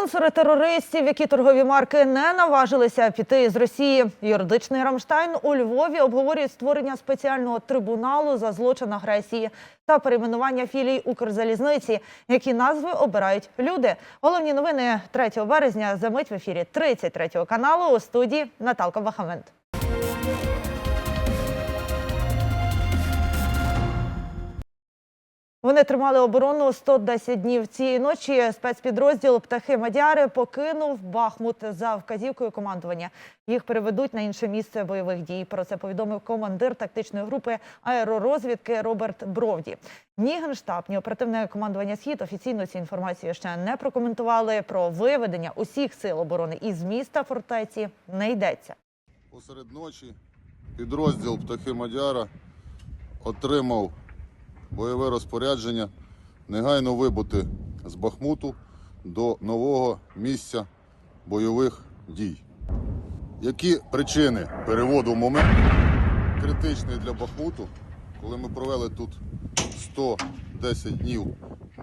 Спонсори терористів, які торгові марки не наважилися піти з Росії. Юридичний Рамштайн у Львові обговорюють створення спеціального трибуналу за злочин агресії та перейменування філій Укрзалізниці, які назви обирають люди. Головні новини 3 березня за мить в ефірі 33 каналу у студії Наталка Бахамент. Вони тримали оборону 110 днів. Цієї ночі спецпідрозділ птахи Мадяри покинув Бахмут за вказівкою командування. Їх переведуть на інше місце бойових дій. Про це повідомив командир тактичної групи аеророзвідки Роберт Бровді. Ні генштаб, ні оперативне командування Схід офіційно цю інформацію ще не прокоментували. Про виведення усіх сил оборони із міста фортеці не йдеться. Посеред ночі підрозділ птахи Мадяра отримав бойове розпорядження негайно вибути з Бахмуту до нового місця бойових дій. Які причини переводу в момент критичний для Бахмуту, коли ми провели тут 110 днів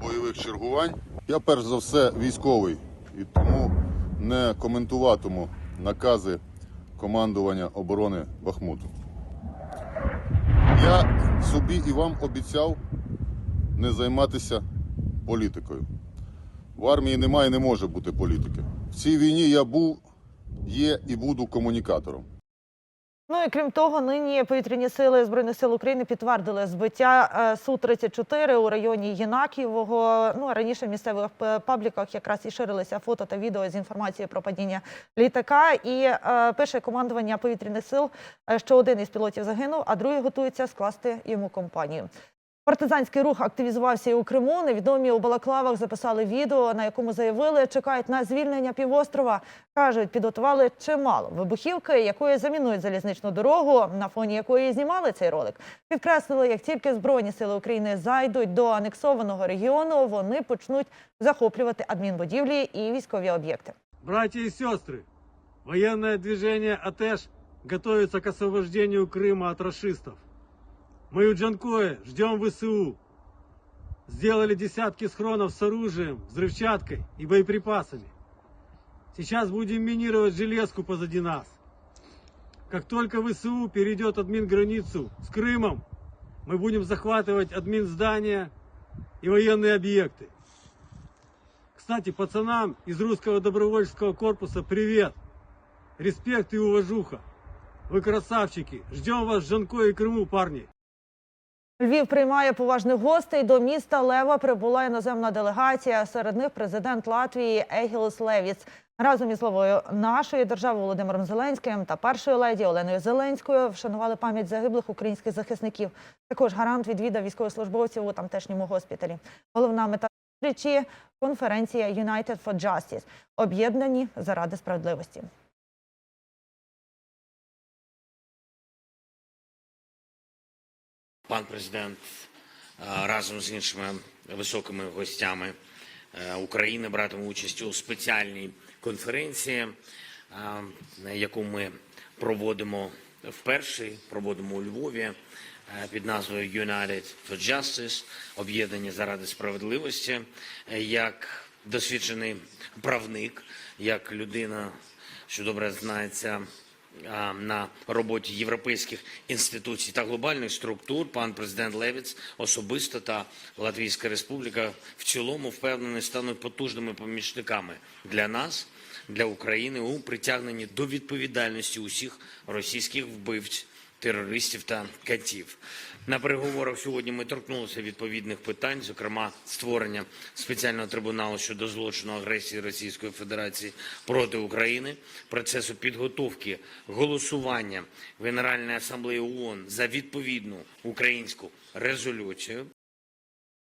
бойових чергувань? Я перш за все військовий і тому не коментуватиму накази командування оборони Бахмуту. Я собі і вам обіцяв не займатися політикою. В армії немає і не може бути політики. В цій війні я був, є і буду комунікатором. Ну і крім того, нині повітряні сили збройних сил України підтвердили збиття е, су 34 у районі Єнаківого. Ну а раніше в місцевих пабліках якраз і ширилися фото та відео з інформацією про падіння літака. І е, пише командування повітряних сил, е, що один із пілотів загинув, а другий готується скласти йому компанію. Партизанський рух активізувався і у Криму. Невідомі у Балаклавах записали відео, на якому заявили, чекають на звільнення півострова. кажуть, підготували чимало вибухівки, якої замінують залізничну дорогу, на фоні якої знімали цей ролик. Підкреслили, як тільки збройні сили України зайдуть до анексованого регіону, вони почнуть захоплювати адмінбудівлі і військові об'єкти. Братья и сестры, военное движение АТЭШ готовится к освобождению Крыма от расистов. Мы у Джанкоя ждем ВСУ. Сделали десятки схронов с оружием, взрывчаткой и боеприпасами. Сейчас будем минировать железку позади нас. Как только ВСУ перейдет админ-границу с Крымом, мы будем захватывать админ-здания и военные объекты. Кстати, пацанам из русского добровольческого корпуса привет! Респект и уважуха! Вы красавчики! Ждем вас в Жанко и Крыму, парни! Львів приймає поважних гостей. До міста Лева прибула іноземна делегація. Серед них президент Латвії Егілс Левіц. Разом із главою нашої держави Володимиром Зеленським та першою леді Оленою Зеленською вшанували пам'ять загиблих українських захисників. Також гарант відвідав військовослужбовців у тамтешньому госпіталі. Головна мета зустрічі – конференція United for Justice – об'єднані заради справедливості. Пан президент е, разом з іншими високими гостями е, України братиме участь у спеціальній конференції, е, яку ми проводимо вперше, проводимо у Львові під назвою United for Justice – об'єднані заради справедливості. Як досвідчений правник, як людина, що добре знається на роботі європейських інституцій та глобальних структур пан президент Левіц особисто та Латвійська Республіка в цілому впевнений стануть потужними помічниками для нас, для України у притягненні до відповідальності усіх російських вбивць, терористів та катів. На переговорах сьогодні ми торкнулися відповідних питань, зокрема створення спеціального трибуналу щодо злочину агресії Російської Федерації проти України, процесу підготовки голосування в Генеральній асамблеї ООН за відповідну українську резолюцію.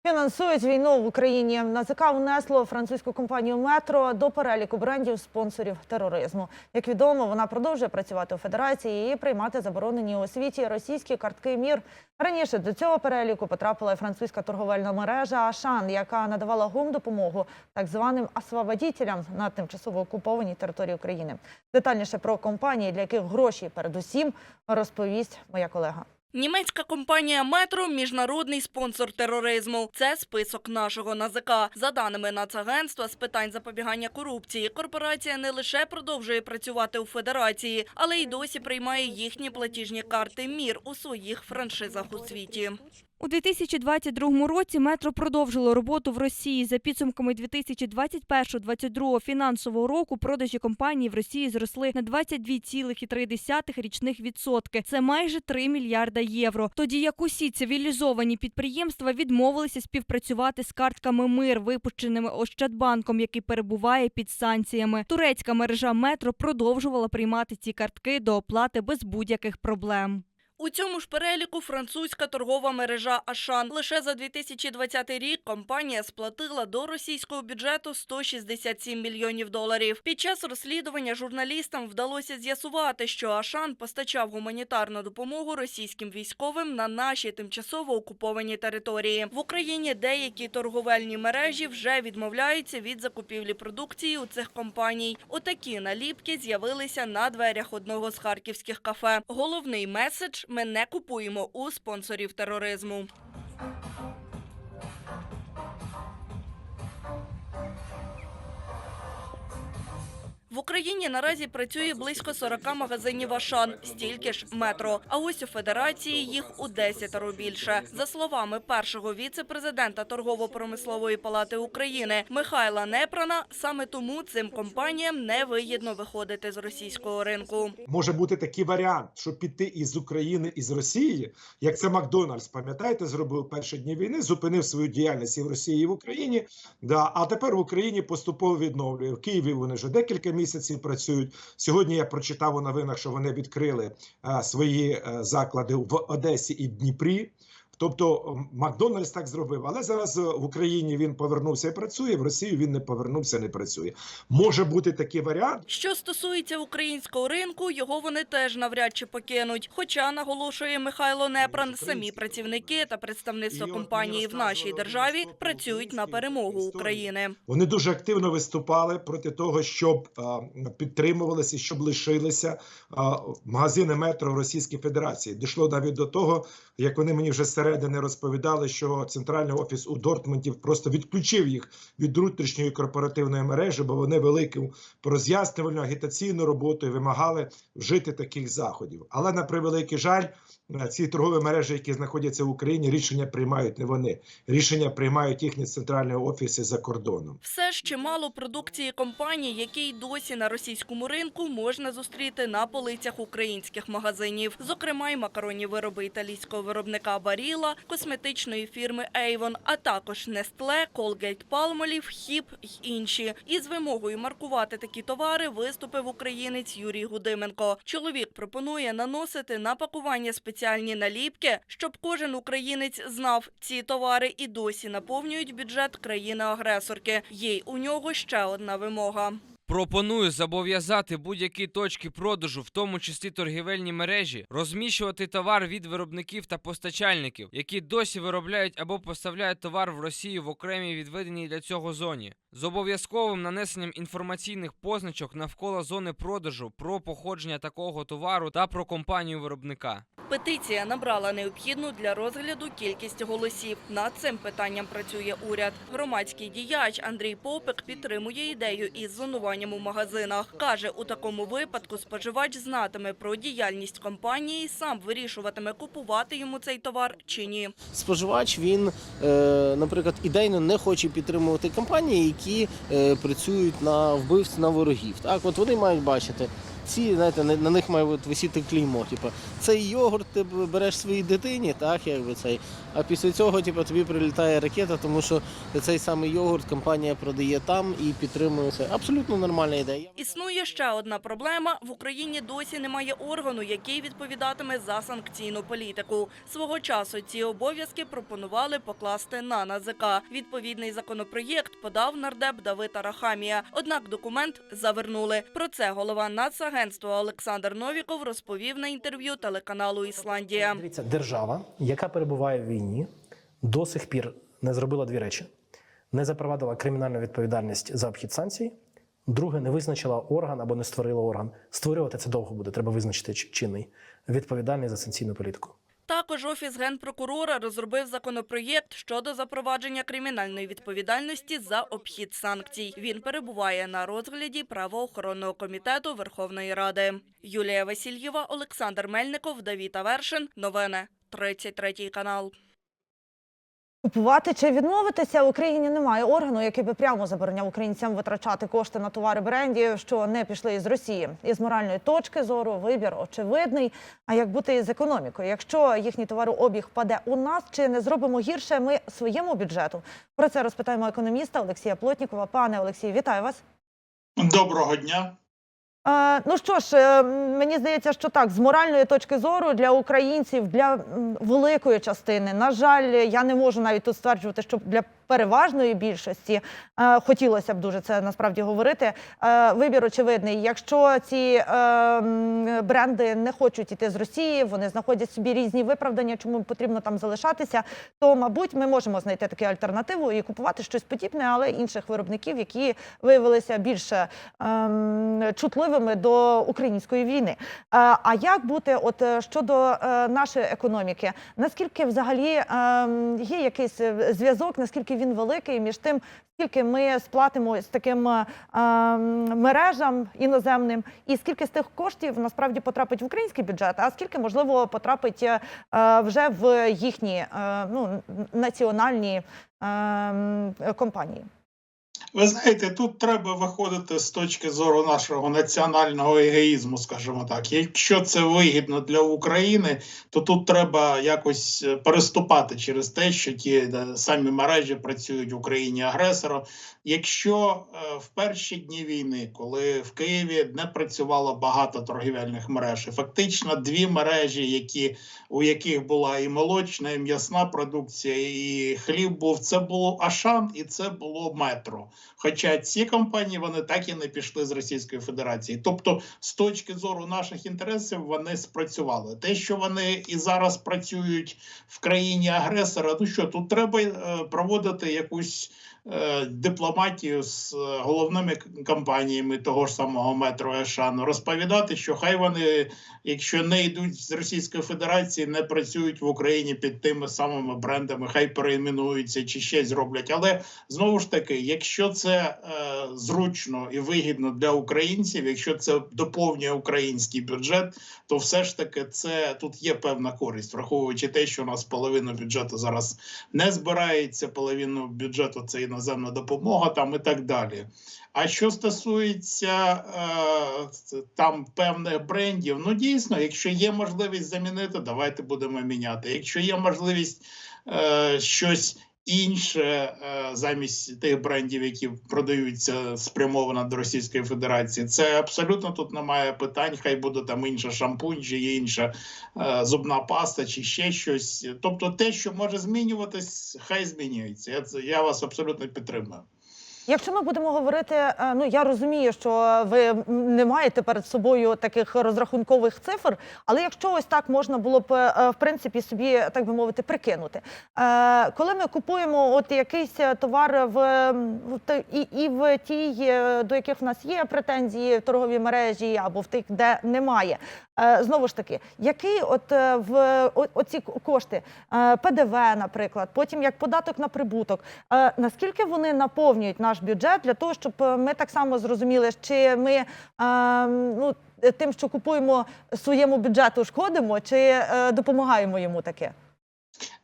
Фінансують війну в Україні. НАЗК внесло французьку компанію Метро до переліку брендів спонсорів тероризму. Як відомо, вона продовжує працювати у федерації і приймати заборонені у світі російські картки мір. Раніше до цього переліку потрапила і французька торговельна мережа Ашан, яка надавала гумдопомогу так званим освободітелям на тимчасово окупованій території України. Детальніше про компанії, для яких гроші передусім розповість моя колега. Німецька компанія Метро міжнародний спонсор тероризму. Це список нашого НАЗК. За даними Нацагентства з питань запобігання корупції, корпорація не лише продовжує працювати у федерації, але й досі приймає їхні платіжні карти МІР у своїх франшизах у світі. У 2022 році метро продовжило роботу в Росії. За підсумками 2021-2022 фінансового року продажі компанії в Росії зросли на 22,3 річних відсотки. Це майже 3 мільярда євро. Тоді як усі цивілізовані підприємства відмовилися співпрацювати з картками МИР, випущеними Ощадбанком, який перебуває під санкціями. Турецька мережа метро продовжувала приймати ці картки до оплати без будь-яких проблем. У цьому ж переліку французька торгова мережа Ашан. Лише за 2020 рік компанія сплатила до російського бюджету 167 мільйонів доларів. Під час розслідування журналістам вдалося з'ясувати, що Ашан постачав гуманітарну допомогу російським військовим на наші тимчасово окуповані території. В Україні деякі торговельні мережі вже відмовляються від закупівлі продукції у цих компаній. Отакі наліпки з'явилися на дверях одного з харківських кафе. Головний меседж ми не купуємо у спонсорів тероризму. В Україні наразі працює близько 40 магазинів Ашан, стільки ж метро. А ось у федерації їх у десятеро більше. За словами першого віце-президента торгово-промислової палати України Михайла Непрана, саме тому цим компаніям не вигідно виходити з російського ринку. може бути такий варіант, щоб піти із України із Росії, як це Макдональдс, пам'ятаєте, зробив перші дні війни, зупинив свою діяльність і в Росії, і в Україні. Да, а тепер в Україні поступово відновлює. В Києві вони вже декілька місяців працюють. Сьогодні я прочитав у новинах, що вони відкрили е, свої е, заклади в Одесі і Дніпрі. Тобто Макдональдс так зробив, але зараз е, в Україні він повернувся і працює. В Росію він не повернувся, не працює. Може бути такий варіант. Що стосується українського ринку, його вони теж навряд чи покинуть. Хоча наголошує Михайло Непран, самі працівники та представництво компанії в нашій державі працюють на перемогу. України. Вони дуже активно виступали проти того, щоб підтримувалися, щоб лишилися магазини метро в Російській Федерації. Дійшло навіть до того, як вони мені вже зсередини розповідали, що центральний офіс у Дортмунді просто відключив їх від внутрішньої корпоративної мережі, бо вони велику роз'яснювальну агітаційну роботу і вимагали вжити таких заходів. Але на превеликий жаль, ці торгові мережі, які знаходяться в Україні, рішення приймають не вони. Рішення приймають їхні центральні офіси за кордоном. Все ж чимало продукції компаній, які й досі на російському ринку можна зустріти на полицях українських магазинів. Зокрема, й макаронні вироби італійського виробника Баріла, косметичної фірми Avon, а також Nestle, Colgate Palmolive, Хіп й інші. Із вимогою маркувати такі товари виступив українець Юрій Гудименко. Чоловік пропонує наносити на пакування спеціальні наліпки, щоб кожен українець знав, ці товари і досі наповнюють бюджет країни-агресорки. Є й у нього ще одна вимога. Пропоную зобов'язати будь-які точки продажу, в тому числі торгівельні мережі, розміщувати товар від виробників та постачальників, які досі виробляють або поставляють товар в Росію в окремій відведеній для цього зоні, з обов'язковим нанесенням інформаційних позначок навколо зони продажу про походження такого товару та про компанію виробника. Петиція набрала необхідну для розгляду кількість голосів. Над цим питанням працює уряд. Громадський діяч Андрій Попик підтримує ідею із зонуванням у магазинах. Каже, у такому випадку споживач знатиме про діяльність компанії, сам вирішуватиме, купувати йому цей товар чи ні. споживач він, е, наприклад, ідейно не хоче підтримувати компанії, які е, працюють на вбивств на ворогів. Так, от вони мають бачити. Ці, знаєте, на на них має висіти клеймо. Типу, цей йогурт ти береш своїй дитині, так, якби цей. А після цього типу, тобі прилітає ракета, тому що цей самий йогурт компанія продає там і підтримує це. Абсолютно нормальна ідея. Існує ще одна проблема. В Україні досі немає органу, який відповідатиме за санкційну політику. Свого часу ці обов'язки пропонували покласти на НАЗК. Відповідний законопроєкт подав нардеп Давид Арахамія. Однак документ завернули. Про це голова Нацагентства Олександр Новіков розповів на інтерв'ю телеканалу Ісландія. Дивіться, держава, яка перебуває в війні, до сих пір не зробила дві речі: не запровадила кримінальну відповідальність за обхід санкцій. Друге, не визначила орган або не створила орган. Створювати це довго буде. Треба визначити чинний відповідальний за санкційну політику. Також офіс генпрокурора розробив законопроєкт щодо запровадження кримінальної відповідальності за обхід санкцій. Він перебуває на розгляді правоохоронного комітету Верховної Ради. Юлія Васильєва, Олександр Мельников, Давід Авершин. Новини 33 канал. Купувати чи відмовитися в Україні немає органу, який би прямо забороняв українцям витрачати кошти на товари брендів, що не пішли із Росії. Із моральної точки зору вибір очевидний. А як бути із економікою? Якщо їхній товарообіг впаде у нас, чи не зробимо гірше ми своєму бюджету? Про це розпитаємо економіста Олексія Плотнікова. Пане Олексію, вітаю вас. Доброго дня. Ну що ж, е, мені здається, що так, з моральної точки зору для українців, для великої частини, на жаль, я не можу навіть тут стверджувати, що для переважної більшості е, хотілося б дуже це насправді говорити. Е, вибір очевидний. Якщо ці е, бренди не хочуть іти з Росії, вони знаходять собі різні виправдання, чому потрібно там залишатися, то мабуть ми можемо знайти таку альтернативу і купувати щось подібне, але інших виробників, які виявилися більше чутливими до української війни. А як бути, от щодо нашої економіки, наскільки взагалі є якийсь зв'язок, наскільки він великий між тим, скільки ми сплатимо з таким е, ем, мережам іноземним, і скільки з тих коштів насправді потрапить в український бюджет, а скільки можливо потрапить е, вже в їхні е, ну, національні ем, компанії? Ви знаєте, тут треба виходити з точки зору нашого національного егоїзму, скажімо так. Якщо це вигідно для України, то тут треба якось е, переступати через те, що ті е, самі мережі працюють в Україні агресором. Якщо е, в перші дні війни, коли в Києві не працювало багато торгівельних мереж, і фактично дві мережі, які у яких була і молочна, і м'ясна продукція, і хліб був, це було Ашан і це було метро. Хоча ці компанії вони так і не пішли з Російської Федерації. Тобто, з точки зору наших інтересів, вони спрацювали. Те, що вони і зараз працюють в країні агресора, ну що тут треба е, проводити якусь дипломатію з е, головними компаніями того ж самого метро Ешану, розповідати, що хай вони, якщо не йдуть з Російської Федерації, не працюють в Україні під тими самими брендами, хай перейменуються чи щось зроблять. Але знову ж таки, якщо це е, зручно і вигідно для українців, якщо це доповнює український бюджет, то все ж таки це тут є певна користь, враховуючи те, що у нас половина бюджету зараз не збирається, половину бюджету це іноземна допомога, там і так далі. А що стосується е, там певних брендів, ну дійсно, якщо є можливість замінити, давайте будемо міняти. Якщо є можливість е, щось інше е, замість тих брендів, які продаються спрямовано до Російської Федерації, це абсолютно тут немає питань. Хай буде там інша шампунь, чи інша е, зубна паста, чи ще щось. Тобто, те, що може змінюватись, хай змінюється. Я я вас абсолютно підтримую. Якщо ми будемо говорити, е, ну я розумію, що ви не маєте перед собою таких розрахункових цифр, але якщо ось так можна було б е, в принципі собі, так би мовити, прикинути. Е, Коли ми купуємо от якийсь товар в, і, і в тій, до яких в нас є претензії в торговій мережі, або в тих, де немає. Знову ж таки, який от в оці кошти ПДВ, наприклад, потім як податок на прибуток, наскільки вони наповнюють наш бюджет для того, щоб е, ми так само зрозуміли, чи ми е, ну, тим, що купуємо своєму бюджету, шкодимо, чи е, допомагаємо йому таке?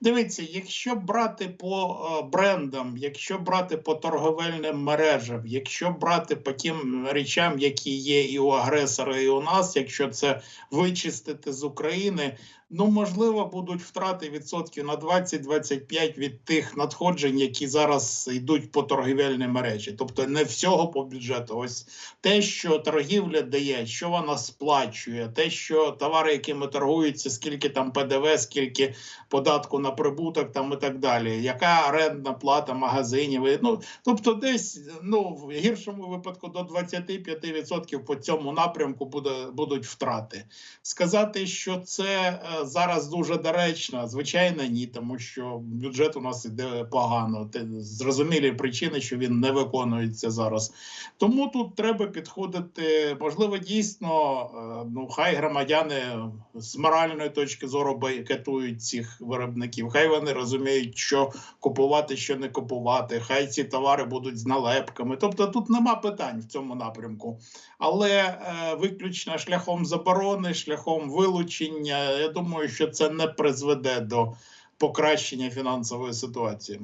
Дивіться, якщо брати по е, брендам, якщо брати по торговельним мережам, якщо брати по тим речам, які є і у агресора, і у нас, якщо це вичистити з України, ну можливо будуть втрати відсотків на 20-25 від тих надходжень, які зараз йдуть по торговельній мережі. Тобто не всього по бюджету. Ось те, що торгівля дає, що вона сплачує, те, що товари, якими торгуються, скільки там ПДВ, скільки податку на прибуток там і так далі. Яка орендна плата магазинів? Ну тобто, десь ну в гіршому випадку до 25% по цьому напрямку буде будуть втрати. Сказати, що це е, зараз дуже доречна? Звичайно, ні, тому що бюджет у нас іде погано. Зрозумілі причини, що він не виконується зараз. Тому тут треба підходити, можливо, дійсно, е, ну хай громадяни з моральної точки зору бойкотують цих виробників. Хай вони розуміють, що купувати, що не купувати. Хай ці товари будуть з налепками. Тобто тут нема питань в цьому напрямку. Але е, виключно шляхом заборони, шляхом вилучення, я думаю, що це не призведе до покращення фінансової ситуації.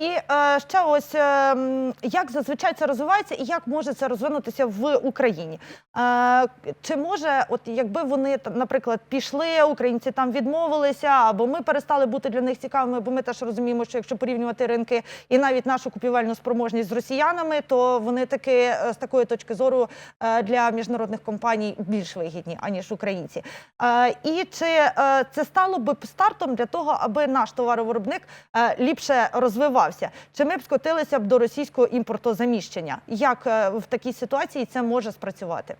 І е, ще ось е, як зазвичай це розвивається, і як може це розвинутися в Україні? Е, чи може, от якби вони наприклад, пішли, українці там відмовилися, або ми перестали бути для них цікавими, бо ми теж розуміємо, що якщо порівнювати ринки і навіть нашу купівельну спроможність з росіянами, то вони таки е, з такої точки зору е, для міжнародних компаній більш вигідні аніж українці. Е, і чи е, це стало б стартом для того, аби наш товаровиробник ліпше розвивався? Чи ми б скотилися б до російського імпортозаміщення? Як е, в такій ситуації це може спрацювати?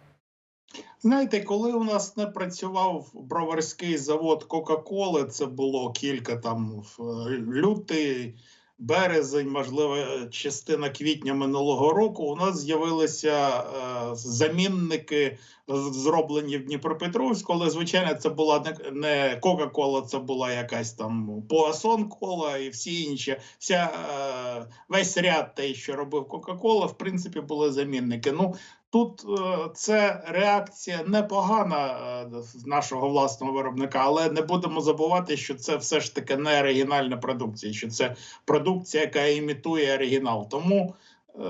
Знаєте, коли у нас не працював броварський завод Кока-Коли, це було кілька там е, лютий, березень, можливо, частина квітня минулого року. У нас з'явилися е, замінники, зроблені в Дніпропетровську, але звичайно, це була не- не Кока-Кола, це була якась там Пуасон Кола і всі інші. Вся е, весь ряд те, що робив Кока-Кола, в принципі, були замінники. Ну Тут е, це реакція непогана е, нашого власного виробника, але не будемо забувати, що це все ж таки не оригінальна продукція, що це продукція, яка імітує оригінал. Тому е,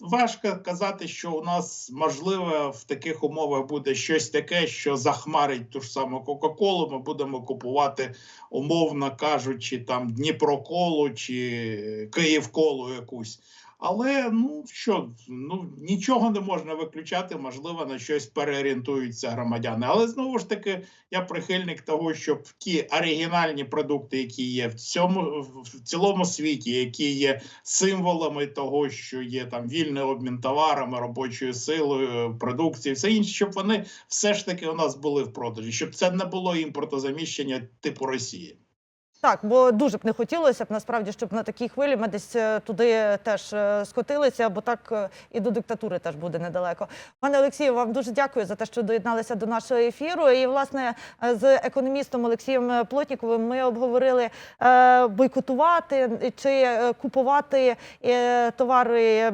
важко казати, що у нас можливо в таких умовах буде щось таке, що захмарить ту ж саму Кока-Колу. Ми будемо купувати, умовно кажучи, там Дніпроколу чи Київколу якусь. Але ну що, ну нічого не можна виключати, можливо, на щось переорієнтуються громадяни. Але знову ж таки, я прихильник того, щоб ті оригінальні продукти, які є в цьому в цілому світі, які є символами того, що є там вільний обмін товарами, робочою силою, продукцією, все інше, щоб вони все ж таки у нас були в продажі, щоб це не було імпортозаміщення типу Росії. Так, бо дуже б не хотілося б насправді, щоб на такій хвилі ми десь е, туди теж е, скотилися, бо так е, і до диктатури теж буде недалеко. Пане Олексію, вам дуже дякую за те, що доєдналися до нашого ефіру. І власне з економістом Олексієм Плотніковим ми обговорили бойкотувати чи купувати товари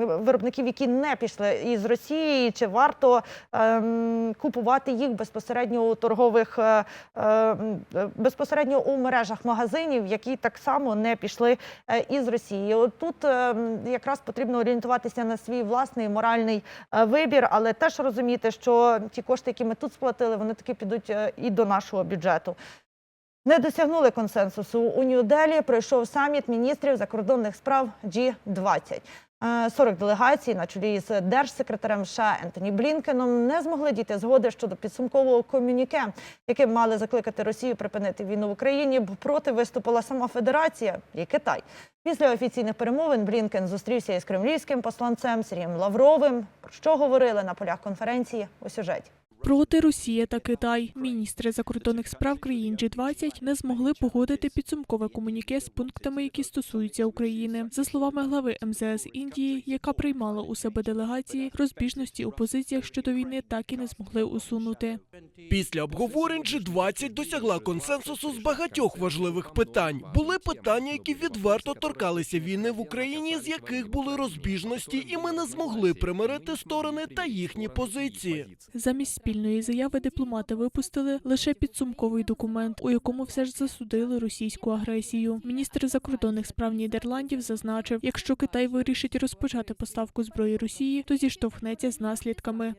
виробників, які не пішли із Росії, чи варто ем, купувати їх безпосередньо у торгових е, е, м, е, безпосередньо у мережах магазинів, які так само не пішли е, із Росії. От тут е, якраз потрібно орієнтуватися на свій власний моральний е, вибір, але теж розуміти, що ті кошти, які ми тут сплатили, вони таки підуть е, і до нашого бюджету. Не досягнули консенсусу у Нью-Делі. Пройшов саміт міністрів закордонних справ G20. Е, 40 делегацій на чолі з держсекретарем США Ентоні Блінкеном не змогли дійти згоди щодо підсумкового комюніке, яким мали закликати Росію припинити війну в Україні, бо проти виступила сама Федерація і Китай. Після офіційних перемовин Блінкен зустрівся із кремлівським посланцем Сергієм Лавровим. Про що говорили на полях конференції у сюжеті. Проти Росія та Китай. Міністри закордонних справ країн G20 не змогли погодити підсумкове комуніке з пунктами, які стосуються України. За словами глави МЗС Індії, яка приймала у себе делегації, розбіжності у позиціях щодо війни так і не змогли усунути. Після обговорень G20 досягла консенсусу з багатьох важливих питань. Були питання, які відверто торкалися війни в Україні, з яких були розбіжності, і ми не змогли примирити сторони та їхні позиції. Замість спільної заяви дипломати випустили лише підсумковий документ, у якому все ж засудили російську агресію. Міністр закордонних справ Нідерландів зазначив, якщо Китай вирішить розпочати поставку зброї Росії, то зіштовхнеться з наслідками.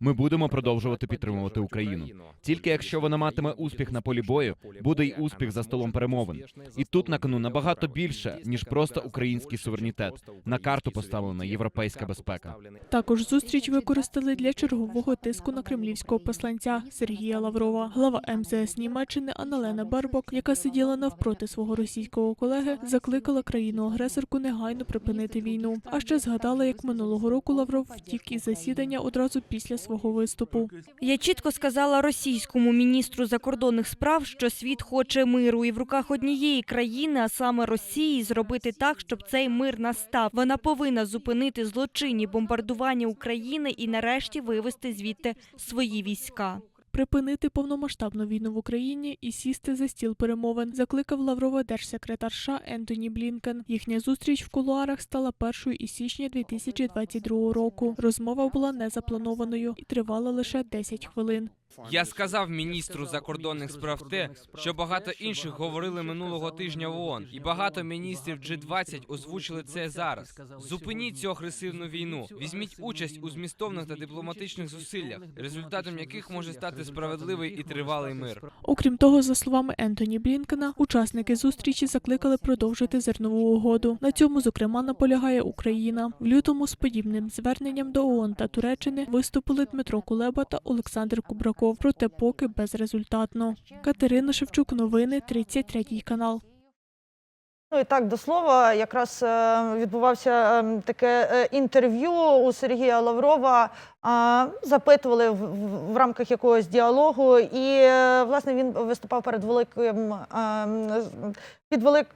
Ми будемо продовжувати підтримувати Україну. Тільки якщо вона матиме успіх на полі бою, буде й успіх за столом перемовин. І тут на кону набагато більше ніж просто український суверенітет. На карту поставлена європейська безпека. Також зустріч використали для чергового тиску на кремлівського посланця Сергія Лаврова. Глава МЗС Німеччини Аналена Барбок, яка сиділа навпроти свого російського колеги, закликала країну-агресорку негайно припинити війну. А ще згадала, як минулого року Лавров втік із засідання одразу після свого виступу. Я чітко сказала російському міністру закордонних справ, що світ хоче миру, і в руках однієї країни, а саме Росії, зробити так, щоб цей мир настав. Вона повинна зупинити злочинні бомбардування України і нарешті вивести звідти свої війська. Припинити повномасштабну війну в Україні і сісти за стіл перемовин, закликав Лаврова держсекретар США Ентоні Блінкен. Їхня зустріч в кулуарах стала першою із січня 2022 року. Розмова була незапланованою і тривала лише 10 хвилин. Я сказав міністру закордонних справ те, що багато інших говорили минулого тижня в ООН, і багато міністрів G20 озвучили це зараз. Зупиніть цю агресивну війну, візьміть участь у змістовних та дипломатичних зусиллях, результатом яких може стати справедливий і тривалий мир. Окрім того, за словами Ентоні Блінкена, учасники зустрічі закликали продовжити зернову угоду. На цьому, зокрема, наполягає Україна. В лютому з подібним зверненням до ООН та Туреччини виступили Дмитро Кулеба та Олександр Кубраков, проте поки безрезультатно. Катерина Шевчук, новини 33 канал. Ну і так до слова, якраз е, відбувався е, таке е, інтерв'ю у Сергія Лаврова. Запитували в, рамках якогось діалогу, і е, власне він виступав перед великим е, під велик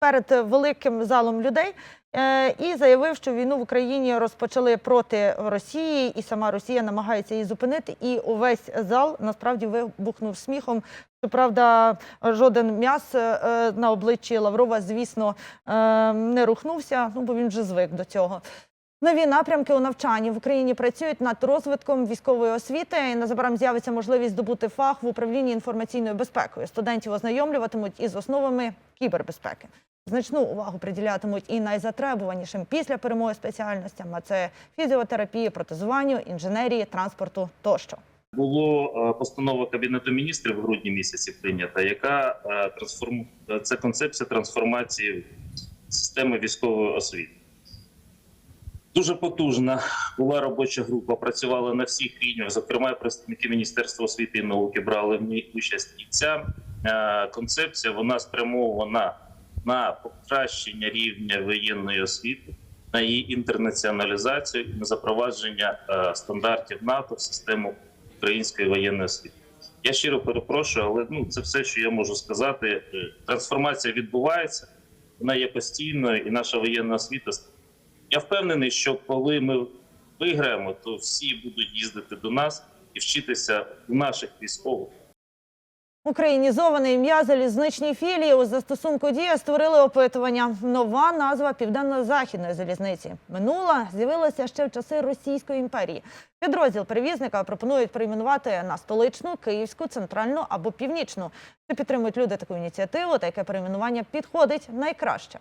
перед великим залом людей е, і заявив, що війну в Україні розпочали проти Росії, і сама Росія намагається її зупинити. І увесь зал насправді вибухнув сміхом. Щоправда, жоден м'яс е, на обличчі Лаврова, звісно, е, не рухнувся, ну бо він вже звик до цього. Нові напрямки у навчанні в Україні працюють над розвитком військової освіти. І незабаром з'явиться можливість здобути фах в управлінні інформаційною безпекою. Студентів ознайомлюватимуть із основами кібербезпеки. Значну увагу приділятимуть і найзатребуванішим після перемоги спеціальностям, а це фізіотерапії, протезуванню, інженерії, транспорту тощо. було е, постанова кабінету міністрів в грудні місяці прийнята, яка е, трансформ е, це концепція трансформації системи військової освіти. Дуже потужна була робоча група, працювала на всіх рівнях. Зокрема, представники Міністерства освіти і науки брали в ній участь. І ця концепція вона спрямована на покращення рівня воєнної освіти, на її інтернаціоналізацію і на запровадження е, стандартів НАТО в систему української воєнної освіти. Я щиро перепрошую, але ну це все, що я можу сказати. Е, Трансформація відбувається, вона є постійною, і наша воєнна освіта. Я впевнений, що коли ми виграємо, то всі будуть їздити до нас і вчитися у наших військових. Українізоване ім'я залізничній філії у застосунку дія створили опитування. Нова назва південно-західної залізниці. Минула з'явилася ще в часи Російської імперії. Підрозділ перевізника пропонують перейменувати на столичну, київську, центральну або північну. Чи підтримують люди таку ініціативу? Таке перейменування підходить найкраще.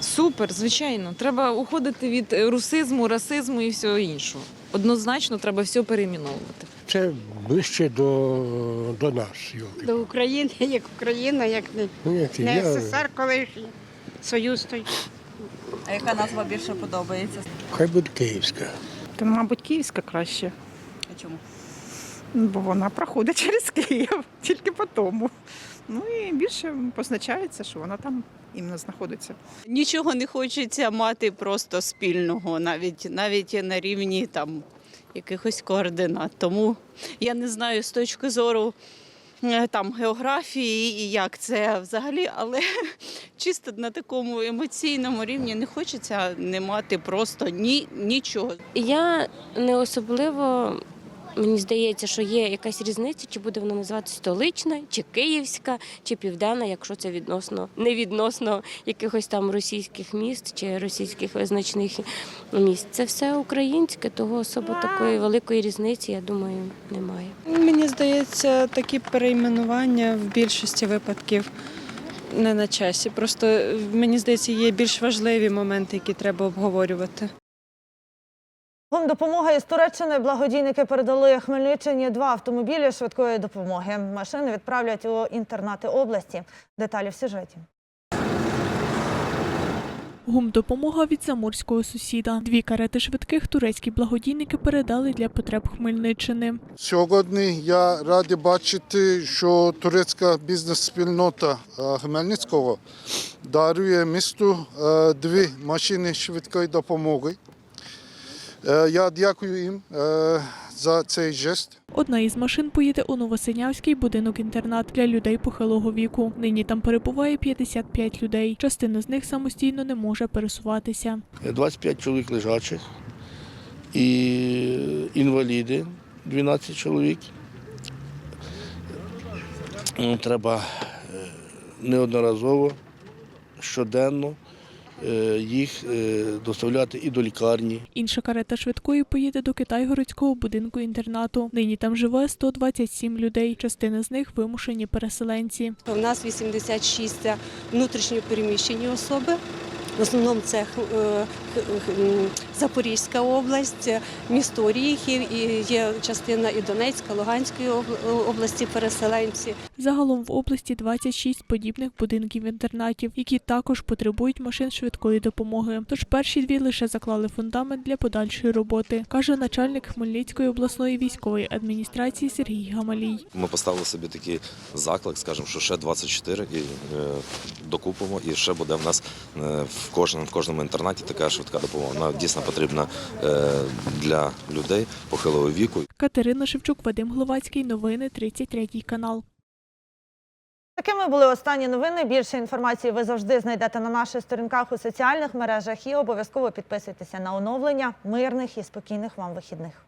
Супер, звичайно. Треба уходити від русизму, расизму і всього іншого. Однозначно треба все перейменовувати. Це ближче до, до нас. До України, як Україна, як не, Ні, не я, СССР колишній, Союз той. А яка назва більше подобається? хай буде київська. Та, мабуть, Київська краще, А чому? Бо вона проходить через Київ, тільки по тому. Ну і більше позначається, що вона там іменно знаходиться. Нічого не хочеться мати просто спільного, навіть навіть на рівні там якихось координат. Тому я не знаю з точки зору е, там географії і як це взагалі, але чисто на такому емоційному рівні не хочеться не мати просто ні, нічого. Я не особливо. Мені здається, що є якась різниця, чи буде вона називатися столична, чи київська, чи південна, якщо це відносно не відносно якихось там російських міст чи російських визначних міст. Це все українське, того особо такої великої різниці, я думаю, немає. Мені здається, такі перейменування в більшості випадків не на часі. Просто мені здається, є більш важливі моменти, які треба обговорювати. Допомога із Туреччини благодійники передали Хмельниччині два автомобілі швидкої допомоги. Машини відправлять у інтернати області. Деталі в сюжеті. Гумдопомога від заморського сусіда. Дві карети швидких турецькі благодійники передали для потреб Хмельниччини. Сьогодні я радий бачити, що турецька бізнес-спільнота е, Хмельницького дарує місту е, дві машини швидкої допомоги. Е, Я дякую їм. Е, за цей жест. Одна із машин поїде у Новосинявський будинок-інтернат для людей похилого віку. Нині там перебуває 55 людей. Частина з них самостійно не може пересуватися. 25 чоловік лежачих і інваліди 12 чоловік. Треба е, неодноразово, щоденно їх е, доставляти і до лікарні. Інша карета швидкої поїде до Китайгородського будинку інтернату. Нині там живе 127 людей. Частина з них вимушені переселенці. У нас 86 це внутрішньо переміщені особи. В основному це е, Запорізька область, місто Оріхів, і є частина і Донецька, Луганської області переселенці. Загалом в області 26 подібних будинків-інтернатів, які також потребують машин швидкої допомоги. Тож перші дві лише заклали фундамент для подальшої роботи, каже начальник Хмельницької обласної військової адміністрації Сергій Гамалій. Ми поставили собі такий заклик, скажімо, що ще 24 і е, докупимо, і ще буде в нас е, в кожному в кожному інтернаті така швидка допомога. Вона дійсно потрібна е, для людей похилого віку. Катерина Шевчук, Вадим Гловацький. Новини 33 канал. Такими були останні новини. Більше інформації ви завжди знайдете на наших сторінках у соціальних мережах і обов'язково підписуйтеся на оновлення мирних і спокійних вам вихідних.